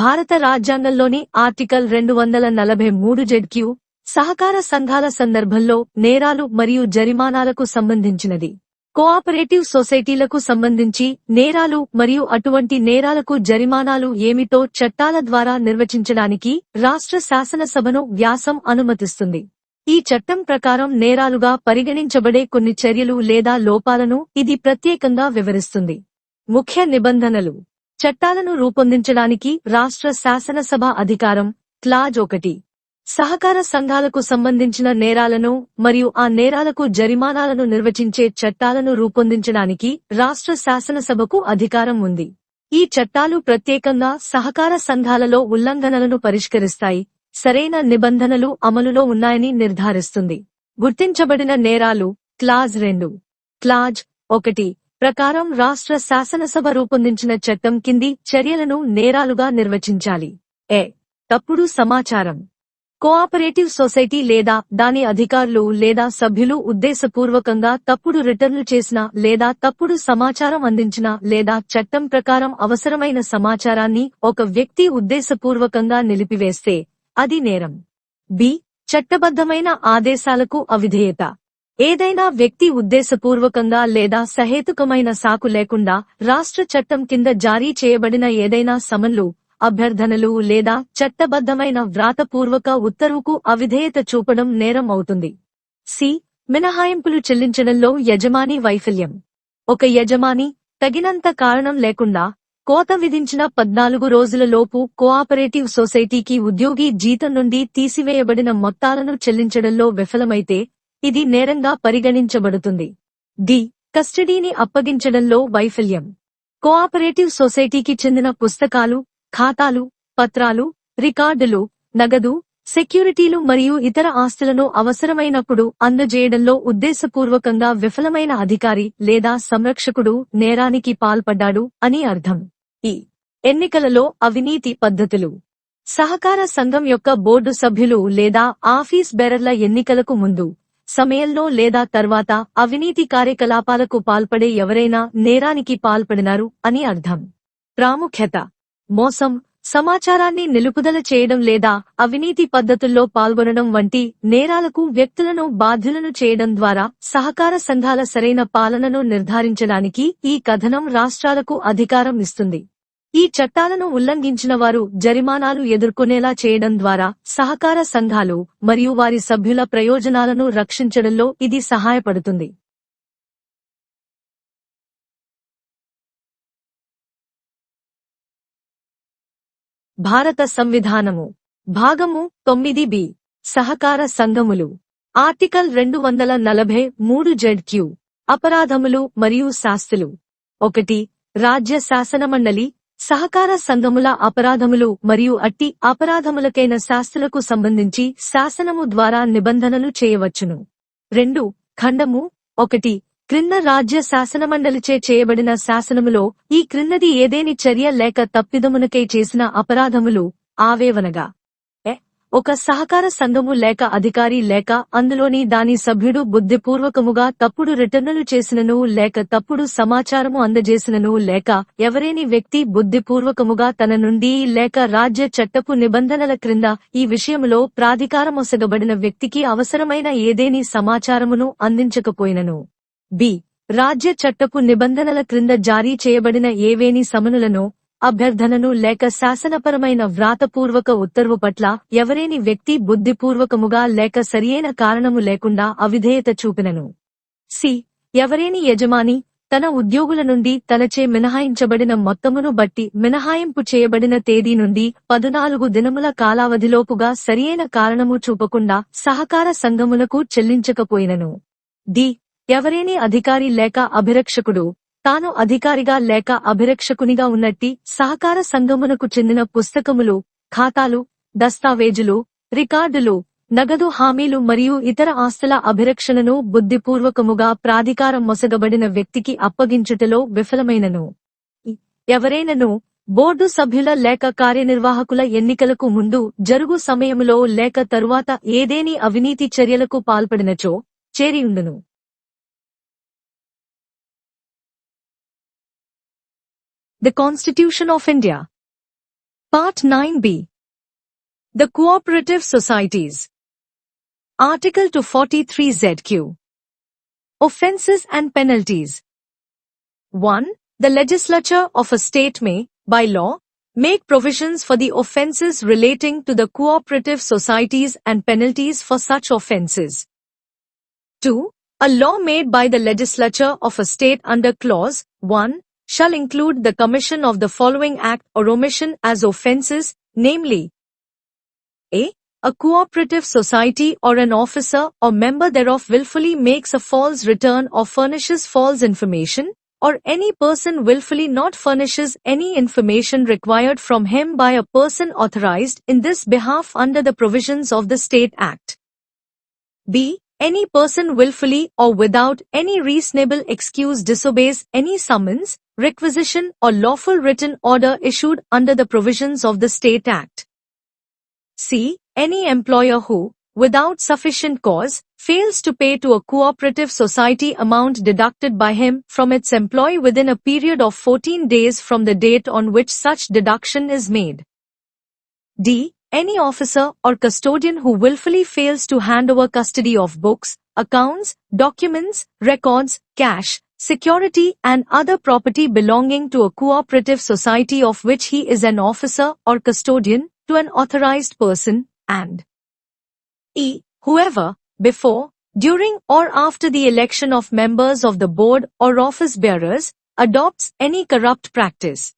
భారత రాజ్యాంగంలోని ఆర్టికల్ రెండు వందల నలభై మూడు జెడ్క్యూ సహకార సంఘాల సందర్భంలో నేరాలు మరియు జరిమానాలకు సంబంధించినది. కోఆపరేటివ్ సొసైటీలకు సంబంధించి నేరాలు మరియు అటువంటి నేరాలకు జరిమానాలు ఏమిటో చట్టాల ద్వారా నిర్వచించడానికి రాష్ట్ర శాసనసభను వ్యాసం అనుమతిస్తుంది. ఈ చట్టం ప్రకారం నేరాలుగా పరిగణించబడే కొన్ని చర్యలు లేదా లోపాలను ఇది ప్రత్యేకంగా వివరిస్తుంది. ముఖ్య నిబంధనలు. చట్టాలను రూపొందించడానికి రాష్ట్ర శాసనసభ అధికారం క్లాజ్ ఒకటి. సహకార సంఘాలకు సంబంధించిన నేరాలను మరియు ఆ నేరాలకు జరిమానాలను నిర్వచించే చట్టాలను రూపొందించడానికి రాష్ట్ర శాసనసభకు అధికారం ఉంది. ఈ చట్టాలు ప్రత్యేకంగా సహకార సంఘాలలో ఉల్లంఘనలను పరిష్కరిస్తాయి సరైన నిబంధనలు అమలులో ఉన్నాయని నిర్ధారిస్తుంది. గుర్తించబడిన నేరాలు క్లాజ్ రెండు. క్లాజ్ ఒకటి. ప్రకారం రాష్ట్ర శాసనసభ రూపొందించిన చట్టం కింది చర్యలను నేరాలుగా నిర్వచించాలి. ఏ. తప్పుడు సమాచారం. కోఆపరేటివ్ సొసైటీ లేదా దాని అధికారులు లేదా సభ్యులు ఉద్దేశపూర్వకంగా తప్పుడు రిటర్న్లు చేసిన లేదా తప్పుడు సమాచారం అందించిన లేదా చట్టం ప్రకారం అవసరమైన సమాచారాన్ని ఒక వ్యక్తి ఉద్దేశపూర్వకంగా నిలిపివేస్తే అది నేరం. బి. చట్టబద్ధమైన ఆదేశాలకు అవిధేయత. ఏదైనా వ్యక్తి ఉద్దేశపూర్వకంగా లేదా సహేతుకమైన సాకు లేకుండా రాష్ట్ర చట్టం కింద జారీ చేయబడిన ఏదైనా సమన్లు అభ్యర్థనలు లేదా చట్టబద్ధమైన వ్రాతపూర్వక ఉత్తర్వుకు అవిధేయత చూపడం నేరం అవుతుంది. సి. మినహాయింపులు చెల్లించడంలో యజమాని వైఫల్యం. ఒక యజమాని తగినంత కారణం లేకుండా కోత విధించిన పద్నాలుగు రోజులలోపు కోఆపరేటివ్ సొసైటీకి ఉద్యోగి జీతం నుండి తీసివేయబడిన మొత్తాలను చెల్లించడంలో విఫలమైతే ఇది నేరంగా పరిగణించబడుతుంది. డి కస్టడీని అప్పగించడంలో వైఫల్యం. కోఆపరేటివ్ సొసైటీకి చెందిన పుస్తకాలు ఖాతాలు పత్రాలు రికార్డులు నగదు సెక్యూరిటీలు మరియు ఇతర ఆస్తులను అవసరమైనప్పుడు అందజేయడంలో ఉద్దేశపూర్వకంగా విఫలమైన అధికారి లేదా సంరక్షకుడు నేరానికి పాల్పడ్డాడు అని అర్థం. ఈ ఎన్నికలలో అవినీతి పద్ధతులు. సహకార సంఘం యొక్క బోర్డు సభ్యులు లేదా ఆఫీస్ బెరర్ల ఎన్నికలకు ముందు సమయంలో లేదా తర్వాత అవినీతి కార్యకలాపాలకు పాల్పడే ఎవరైనా నేరానికి పాల్పడినారు అని అర్థం. ప్రాముఖ్యత. మోసం సమాచారాన్ని నిలుపుదల చేయడం లేదా అవినీతి పద్ధతుల్లో పాల్గొనడం వంటి నేరాలకు వ్యక్తులను బాధ్యులను చేయడం ద్వారా సహకార సంఘాల సరైన పాలనను నిర్ధారించడానికి ఈ కథనం రాష్ట్రాలకు అధికారం ఇస్తుంది. ఈ చట్టాలను ఉల్లంఘించిన వారు జరిమానాలు ఎదుర్కొనేలా చేయడం ద్వారా సహకార సంఘాలు మరియు వారి సభ్యుల ప్రయోజనాలను రక్షించడంలో ఇది సహాయపడుతుంది. భారత సంవిధానము భాగము తొమ్మిది బి. సహకార సంఘములు. ఆర్టికల్ రెండు వందల నలభై మూడు జెడ్ క్యూ. అపరాధములు మరియు శాస్తులు. ఒకటి. రాజ్య శాసనమండలి సహకార సంఘముల అపరాధములు మరియు అట్టి అపరాధములకైన శాస్త్రులకు సంబంధించి శాసనము ద్వారా నిబంధనలు చేయవచ్చును. రెండు ఖండము ఒకటి క్రింద రాజ్య శాసనమండలిచే చేయబడిన శాసనములో ఈ క్రిందది ఏదేని చర్య లేక తప్పిదమునకై చేసిన అపరాధములు ఆవేవనగా? ఒక సహకార సంఘము లేక అధికారి లేక అందులోని దాని సభ్యుడు బుద్ధిపూర్వకముగా తప్పుడు రిటర్నులు చేసినను లేక తప్పుడు సమాచారము అందజేసినను లేక ఎవరేని వ్యక్తి బుద్ధిపూర్వకముగా తన నుండి లేక రాజ్య చట్టపు నిబంధనల క్రింద ఈ విషయములో ప్రాధికారమొసగబడిన వ్యక్తికి అవసరమైన ఏదేని సమాచారమును అందించకపోయినను. బి. రాజ్య చట్టపు నిబంధనల క్రింద జారీ చేయబడిన ఏవేని సమనులను అభ్యర్థనను లేక శాసనపరమైన వ్రాతపూర్వక ఉత్తర్వు పట్ల ఎవరేని వ్యక్తి బుద్ధిపూర్వకముగా లేక సరియైన కారణము లేకుండా అవిధేయత చూపినను. సి. ఎవరేని యజమాని తన ఉద్యోగుల నుండి తనచే మినహాయించబడిన మొత్తమును బట్టి మినహాయింపు చేయబడిన తేదీ నుండి పదునాలుగు దినముల కాలావధిలోపుగా సరియైన కారణము చూపకుండా సహకార సంఘములకు చెల్లించకపోయినను. డి. ఎవరేని అధికారి లేక అభిరక్షకుడు తాను అధికారిగా లేక అభిరక్షకునిగా ఉన్నట్టి సహకార సంఘమునకు చెందిన పుస్తకములు ఖాతాలు దస్తావేజులు రికార్డులు నగదు హామీలు మరియు ఇతర ఆస్తుల అభిరక్షణను బుద్ధిపూర్వకముగా ప్రాధికారం మొసగబడిన వ్యక్తికి అప్పగించుటలో విఫలమైనను. ఎవరైనను బోర్డు సభ్యుల లేక కార్యనిర్వాహకుల ఎన్నికలకు ముందు జరుగు సమయములో లేక తరువాత ఏదేని అవినీతి చర్యలకు పాల్పడినచో చేరియుండును. The Constitution of India Part 9b. The Cooperative Societies. Article 243 ZQ. Offences and Penalties. 1. The legislature of a state may, by law, make provisions for the offences relating to the cooperative societies and penalties for such offences. 2. A law made by the legislature of a state under clause 1 shall include the commission of the following act or omission as offences, namely a. A cooperative society or an officer or member thereof willfully makes a false return or furnishes false information, or any person willfully not furnishes any information required from him by a person authorized in this behalf under the provisions of the State Act. B. Any person willfully or without any reasonable excuse disobeys any summons, requisition or lawful written order issued under the provisions of the State Act. C. Any employer who, without sufficient cause, fails to pay to a cooperative society amount deducted by him from its employee within a period of 14 days from the date on which such deduction is made. D. Any officer or custodian who willfully fails to hand over custody of books, accounts, documents, records, cash, security and other property belonging to a cooperative society of which he is an officer or custodian to an authorized person, and e. Whoever, before, during or after the election of members of the board or office bearers, adopts any corrupt practice.